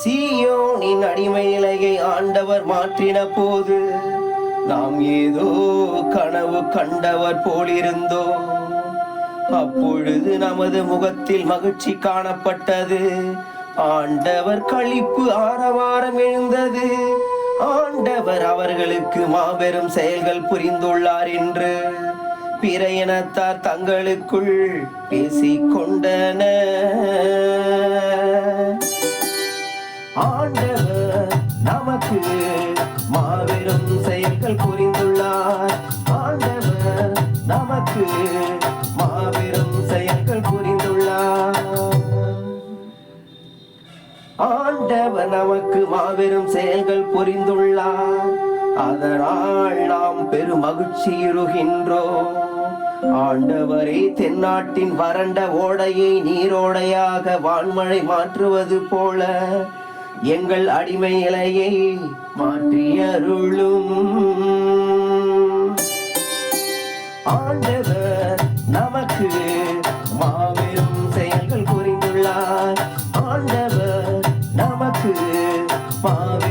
சீயோனின் அடிமை நிலையை ஆண்டவர் மாற்றின போது நாம் ஏதோ கனவு கண்டவர் போலிருந்தோம். அப்பொழுது நமது முகத்தில் மகிழ்ச்சி காணப்பட்டது. ஆண்டவர் களிப்பு ஆரவாரம் எழுந்தது. ஆண்டவர் அவர்களுக்கு மாபெரும் செயல்கள் புரிந்துள்ளார் என்று பிற இனத்தார் தங்களுக்குள் பேசிக்கொண்டனர். ஆண்டவர் நமக்கு மாபெரும் செயல்கள் புரிந்துள்ளார். ஆண்டவர் நமக்கு மாபெரும் செயல்கள் புரிந்துள்ளார். ஆண்டவர் நமக்கு மாபெரும் செயல்கள் புரிந்துள்ளார். அதனால் நாம் பெரும் மகிழ்ச்சியுறுகின்றோம் ஆண்டவரே தென்னாட்டின் வறண்ட ஓடையை நீரோடையாக வான்மழை மாற்றுவது போல எங்கள் அடிமை இலையை மாற்றியருளும் ஆண்டவர் நமக்கு மாபெரும் செயல்கள் புரிந்துள்ளார். ஆண்டவர் நமக்கு மாபெரும்